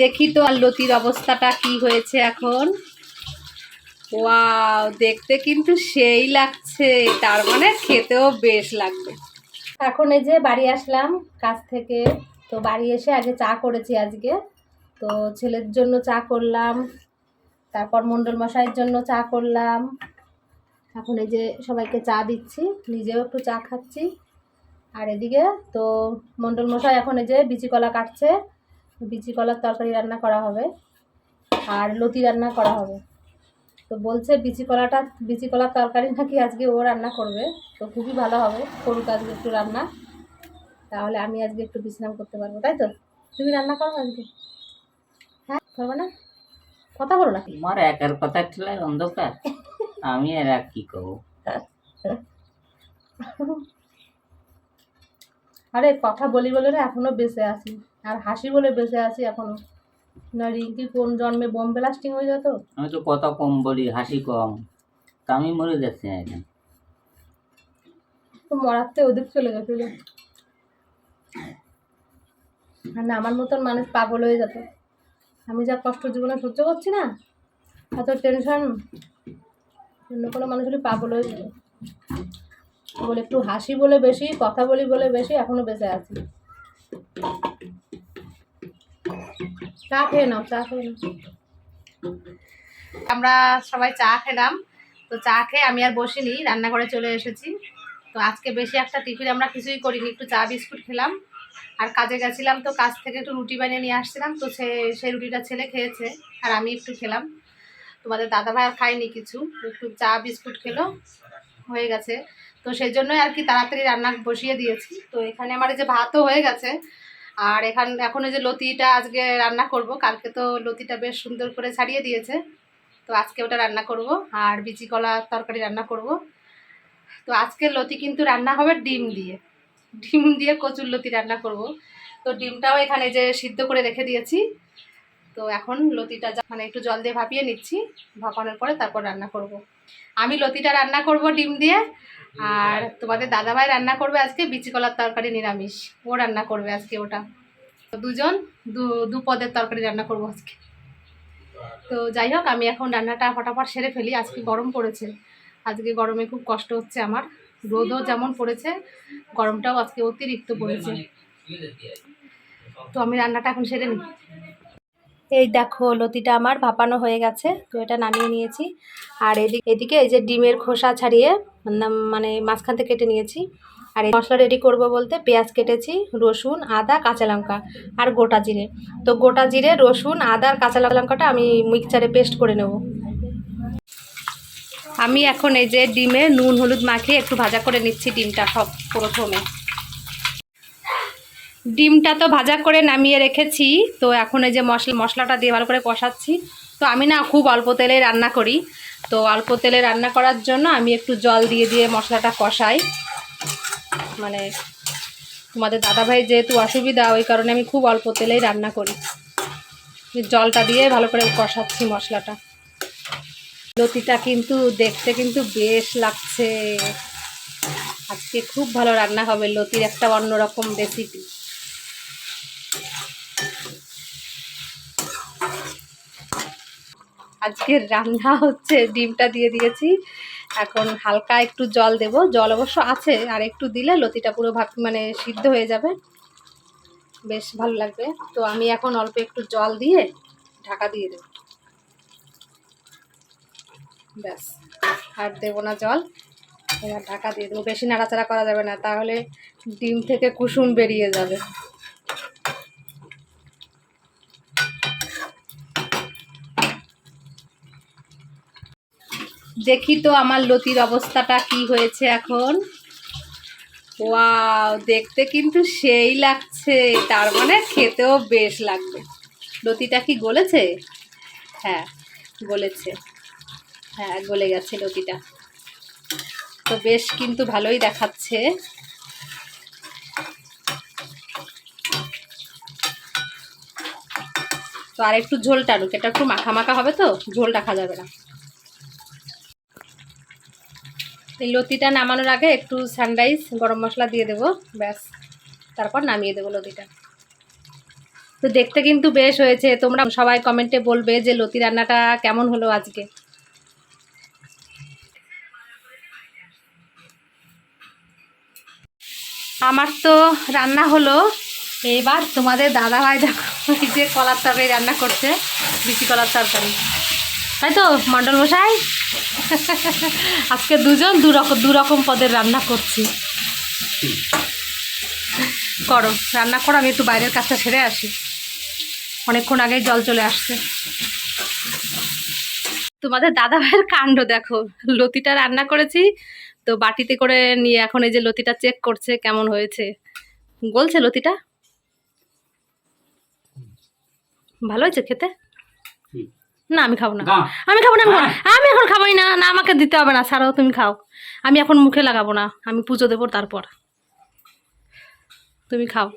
দেখি তো আর লতির অবস্থাটা কি হয়েছে এখন। ওয়াও, দেখতে কিন্তু সেই লাগছে, তার মানে খেতেও বেশ লাগবে। এখন এই যে বাড়ি আসলাম কাজ থেকে, তো বাড়ি এসে আগে চা করেছি আজকে। তো ছেলের জন্য চা করলাম, তারপর মণ্ডল মশাইয়ের জন্য চা করলাম। এখন এই যে সবাইকে চা দিচ্ছি, নিজেও একটু চা খাচ্ছি। আর এদিকে তো মণ্ডল মশাই এখন এই যে বিচি কলা কাটছে বিচি কলার তরকারি রান্না করা হবে আর লতি রান্না করা হবে। তো বলছে বিচি কলাটা বিচি কলার তরকারি নাকি আজকে ও রান্না করবে। তো খুবই ভালো হবে করুক আজকে একটু রান্না। তাহলে আমি আজকে একটু বিশ্রাম করতে পারব তাই তো? তুমি রান্না করো আজকে। হ্যাঁ করব না? কথা বলো না। তোমার একার কথা ঠেলায় অন্ধকার আমি আর এক কি করব? আরে কথা বলি বলে না এখনও বেঁচে আছি। আর হাসি বলে বেঁচে আছি এখনও। না রিঙ্কি কোন জন্মে বম ব্লাস্টিং হয়ে যেত? আমি তো কথা কম বলি হাসি কম। তা আমি মরে যাচ্ছি এখন। তো মরাতে ওদিক চলে গেছিল। আর না আমার মতন মানুষ পাগল হয়ে যেত। আমি যা কষ্ট জীবনে সহ্য করছি না এত টেনশন অন্য কোনো মানুষ হলে পাগল হয়ে যেত বলে একটু হাসি বলে বেশি কথা বলি বলে বেশি এখনও বেঁচে আছি। চা চা আমরা সবাই চা খেলাম। তো চা খেয়ে আমি আর বসিনি, রান্নাঘরে চলে এসেছি। তো আজকে বেশি একটা টিফিন আমরা কিছুই করিনি, একটু চা বিস্কুট খেলাম। আর কাজে গেছিলাম তো, কাজ থেকে একটু রুটি বানিয়ে নিয়ে আসছিলাম। তো সে সেই রুটিটা ছেলে খেয়েছে, আর আমি একটু খেলাম। তোমাদের দাদা ভাই আর খাইনি কিছু, একটু চা বিস্কুট খেলো, হয়ে গেছে। তো সেই জন্যই আর কি তাড়াতাড়ি রান্না বসিয়ে দিয়েছি। তো এখানে আমার এই যে ভাতও হয়ে গেছে আর এখান, এখন যে লতিটা আজকে রান্না করব, কালকে তো লতিটা বেশ সুন্দর করে ছাড়িয়ে দিয়েছে। তো আজকে ওটা রান্না করব, আর বিচি কলা তরকারি রান্না করব। তো আজকে লতি কিন্তু রান্না হবে ডিম দিয়ে। ডিম দিয়ে কচুর লতি রান্না করব। তো ডিমটাও এখানে যে সিদ্ধ করে রেখে দিয়েছি। তো এখন লতিটা মানে একটু জল দিয়ে ভাপিয়ে নিচ্ছি, ভাপানোর পরে তারপর রান্না করব। আমি লতিটা রান্না করব ডিম দিয়ে আর তোমাদের দাদাভাই রান্না করবে আজকে? বিচি কলার তরকারি নিরামিষ। ও রান্না করবে আজকে ওটা। তো দুজন দু দু পদের তরকারি রান্না করব আজকে। তো যাই হোক আমি এখন রান্নাটা ফটাফট সেরে ফেলি। আজকে গরম পড়েছে। আজকে গরমে খুব কষ্ট হচ্ছে আমার। রোদও যেমন পড়েছে গরমটাও আজকে অতিরিক্ত পড়েছে। তো আমি রান্নাটা এখন সেরে নিই। এই দেখো লতিটা আমার ভাপানো হয়ে গেছে, তো এটা নামিয়ে নিয়েছি। আর এদিকে এদিকে এই যে ডিমের খোসা ছাড়িয়ে মানে মাঝখান থেকে কেটে নিয়েছি। আর এই মশলা রেডি করব বলতে পেঁয়াজ কেটেছি, রসুন, আদা, কাঁচা লঙ্কা আর গোটা জিরে। তো গোটা জিরে, রসুন, আদা আর কাঁচা লঙ্কাটা আমি মিক্সচারে পেস্ট করে নেব। আমি এখন এই যে ডিমে নুন, হলুদ মাখিয়ে একটু ভাজা করে নিচ্ছি ডিমটা সব প্রথমে। ডিমটা তো ভাজা করে নামিয়ে রেখেছি, তো এখন এই যে মশলা, মশলাটা দিয়ে ভালো করে কষাচ্ছি। তো আমি না খুব অল্প তেলে রান্না করি। তো অল্প তেলে রান্না করার জন্য আমি একটু জল দিয়ে দিয়ে মশলাটা কষাই। মানে তোমাদের দাদাভাই যেহেতু অসুবিধা, ওই কারণে আমি খুব অল্প তেলেই রান্না করি। জলটা দিয়ে ভালো করে কষাচ্ছি মশলাটা। লতিটা কিন্তু দেখতে কিন্তু বেশ লাগছে। আজকে খুব ভালো রান্না হবে, লতির একটা অন্যরকম রেসিপি আজকের রান্না হচ্ছে ডিমটা দিয়ে দিয়েছি। এখন হালকা একটু জল দেব। জল অবশ্য আছে, আর একটু দিলে লতিটা পুরো ভাব মানে সিদ্ধ হয়ে যাবে। বেশ ভালো লাগবে। তো আমি এখন অল্প একটু জল দিয়ে ঢাকা দিয়ে দেব। ব্যাস, আর দেবো না জল। এবার ঢাকা দিয়ে দেবো। বেশি নাড়াচাড়া করা যাবে না, তাহলে ডিম থেকে কুসুম বেরিয়ে যাবে। দেখি তো আমার লতির অবস্থাটা কি হয়েছে এখন। ওয়াও, দেখতে কিন্তু সেই লাগছে। তার মানে খেতেও বেশ লাগবে। লতিটা কি গলেছে? হ্যাঁ গলেছে। হ্যাঁ গলে গেছে লতিটা। তো বেশ কিন্তু ভালোই দেখাচ্ছে। তো আর একটু ঝোল টানুক এটা একটু মাখা মাখা হবে তো? ঝোল রাখা যাবে না। এই লতিটা নামানোর আগে একটু সানরাইজ গরম মশলা দিয়ে দেবো, ব্যাস। তারপর নামিয়ে দেবো লতিটা। তো দেখতে কিন্তু বেশ হয়েছে। তোমরা সবাই কমেন্টে বলবে যে লতি রান্নাটা কেমন হলো আজকে। আমার তো রান্না হলো। এবার তোমাদের দাদা ভাই দেখো যে কলার তরকারি রান্না করছে, বিচি কলার তরকারি। তাই তো মণ্ডল মশাই? আজকে দুজন দু রকম দু রকম পদের রান্না করছি। করো, রান্না করো, আমি একটু বাইরের কাজটা সেরে আসি। অনেকক্ষণ আগেই জল চলে আসছে। তোমাদের দাদা ভাইয়ের কাণ্ড দেখো। লতিটা রান্না করেছি, তো বাটিতে করে নিয়ে এখন এই যে লতিটা চেক করছে, কেমন হয়েছে। গলছে লতিটা? ভালো হয়েছে খেতে। না আমি খাব না। আমি খাব না আমি খাব না। আমি এখন খাবোই না না আমাকে দিতে হবে না। ছাড়াও তুমি খাও। আমি এখন মুখে লাগাবো না। আমি পুজো দেবো তারপর। তুমি খাও।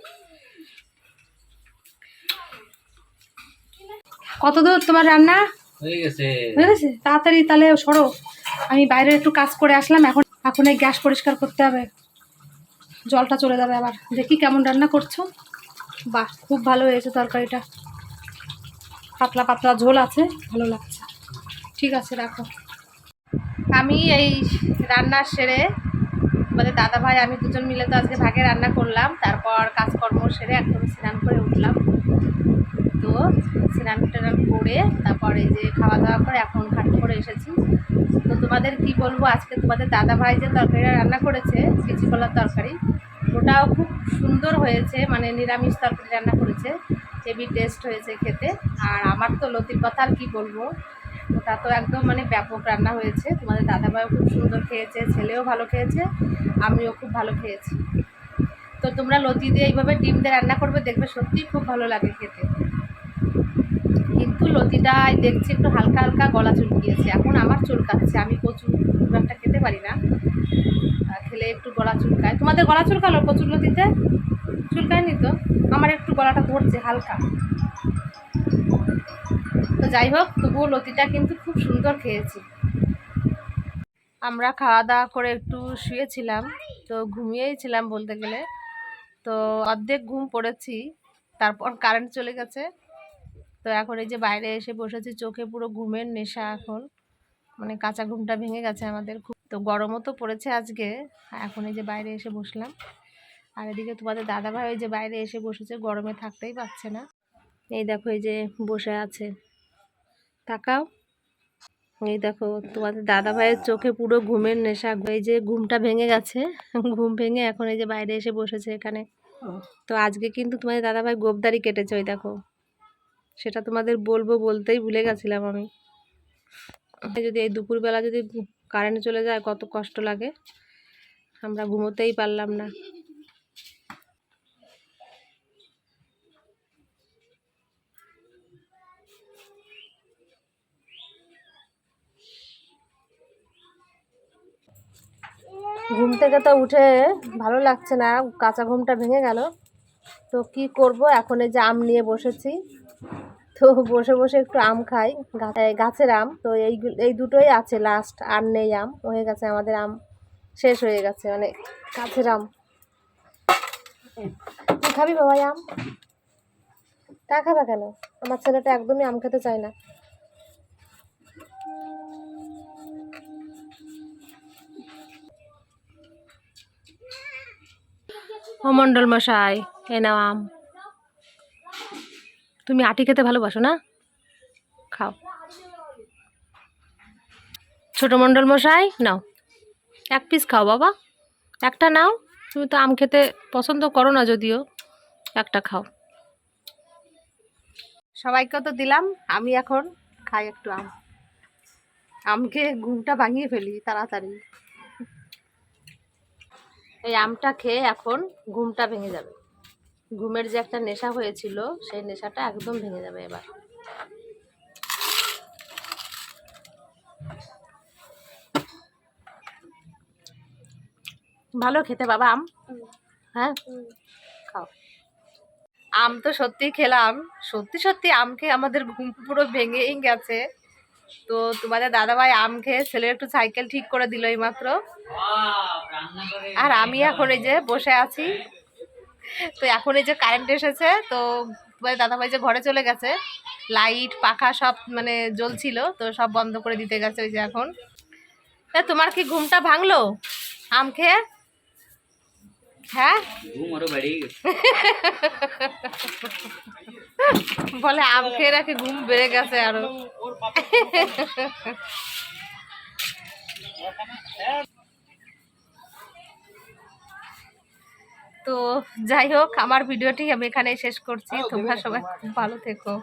কত দূর তোমার রান্না? হয়ে গেছে। হয়ে গেছে? তাড়াতাড়ি তাহলে সরো। আমি বাইরে একটু কাজ করে আসলাম এখন এখন এই গ্যাস পরিষ্কার করতে হবে। জলটা চলে যাবে আবার। দেখি কেমন রান্না করছ। বাহ খুব ভালো হয়েছে তরকারিটা। পাতলা পাতলা ঝোল আছে, ভালো লাগছে। ঠিক আছে, রাখো। আমি এই রান্না সেরে মানে দাদা ভাই আমি দুজন মিলে তো আজকে ভাগে রান্না করলাম, তারপর কাজকর্ম সেরে একদম স্নান করে উঠলাম। তো স্নান টান করে, তারপর এই যে খাওয়া দাওয়া করে এখন ঘাট করে এসেছি। তো তোমাদের কি বলব, আজকে তোমাদের দাদা ভাই যে তরকারিটা রান্না করেছে কলার তরকারি, ওটাও খুব সুন্দর হয়েছে মানে নিরামিষ তরকারি রান্না করেছে। হেভি টেস্ট হয়েছে খেতে। আর আমার তো লতির কথা আর কী বলব? ওটা তো একদম মানে ব্যাপক রান্না হয়েছে। তোমাদের দাদা ভাইও খুব সুন্দর খেয়েছে, ছেলেও ভালো খেয়েছে, আমিও খুব ভালো খেয়েছি। তো তোমরা লতি দিয়ে এইভাবে ডিম দিয়ে রান্না করবে, দেখবে সত্যিই খুব ভালো লাগে খেতে। কিন্তু লতিটা দেখছি একটু হালকা হালকা গলা চুলকিয়েছে। এখন আমার চুলকাচ্ছে। আমি কচু খুব একটা খেতে পারি না। খেলে একটু গলা চুলকায়। তোমাদের গলা চুলকালো কচুর লতিতে? চুলকায়নি তো? আমার একটু গলাটা ধরছে হালকা। তো যাই হোক, তবুও লতিটা কিন্তু খুব সুন্দর খেয়েছি। আমরা খাওয়া দাওয়া করে একটু শুয়েছিলাম, তো ঘুমিয়েই ছিলাম বলতে গেলে। তো অর্ধেক ঘুম পড়েছি, তারপর কারেন্ট চলে গেছে। তো এখন এই যে বাইরে এসে বসেছি, চোখে পুরো ঘুমের নেশা এখন। মানে কাঁচা ঘুমটা ভেঙে গেছে আমাদের খুব। তো গরমও তো পড়েছে আজকে, এখন এই যে বাইরে এসে বসলাম। আর এদিকে তোমাদের দাদাভাই ওই যে বাইরে এসে বসেছে, গরমে থাকতেই পারছে না। এই দেখো, এই যে বসে আছে। তাকাও। এই দেখো, তোমাদের দাদা ভাইয়ের চোখে পুরো ঘুমের নেশা। এই যে ঘুমটা ভেঙে গেছে, ঘুম ভেঙে এখন এই যে বাইরে এসে বসেছে এখানে। তো আজকে কিন্তু তোমাদের দাদা ভাই গোবদারি কেটেছে, ওই দেখো। সেটা তোমাদের বলব বলতেই ভুলে গেছিলাম আমি। যদি এই দুপুরবেলা যদি কারেন্ট চলে যায়, কত কষ্ট লাগে। আমরা ঘুমোতেই পারলাম না। ঘুম থেকে তো উঠে ভালো লাগছে না, কাঁচা ঘুমটা ভেঙে গেল। তো কি করব, এখন এই যে আম নিয়ে বসেছি। তো বসে বসে একটু আম খাই গাছের আম। তো এই এই দুটোই আছে লাস্ট আর নেই আম। হয়ে গেছে আমাদের আম, শেষ হয়ে গেছে মানে গাছের আম। খাবি বাবাই আম? তা খাবে কেন? আমার ছেলেটা একদমই আম খেতে চায় না। ও মশাই এ নাও আম। তুমি আটি খেতে ভালোবাসো না? খাও। ছোট মণ্ডল মশাই, নাও। এক পিস খাও বাবা। একটা নাও। তুমি তো আম খেতে পছন্দ করো না যদিও। একটা খাও। সবাইকে তো দিলাম, আমি এখন খাই একটু আম। আম খেয়ে ঘুমটা ভাঙিয়ে ফেলি, তাড়াতাড়ি। এই আমটা খেয়ে এখন ঘুমটা ভেঙে যাবে। ঘুমের যে একটা নেশা হয়েছিল, সেই নেশাটা একদম ভেঙে যাবে এবার। ভালো খেতে বাবা আম? হ্যাঁ? খাও। আম তো সত্যি খেলাম। সত্যি সত্যি আম খেয়ে আমাদের ঘুম পুরো ভেঙেই গেছে। তো তোমাদের দাদাভাই আম খেয়ে ছেলের একটু সাইকেল ঠিক করে দিল এই মাত্র আর আমি এখন এই যে বসে আছি। তো এখন এই যে কারেন্ট এসেছে তো তোমাদের দাদাভাই যে ঘরে চলে গেছে লাইট পাখা সব মানে জ্বলছিল তো সব বন্ধ করে দিতে গেছে ওই যে এখন। তোমার কি ঘুমটা ভাঙলো? আম খেয়ে? হ্যাঁ? বলে আম খেয়ে নাকি ঘুম বেড়ে গেছে আরও। তো যাই হোক আমার ভিডিওটি আমি এখানে শেষ করছি। তোমরা সবাই খুব ভালো থেকো।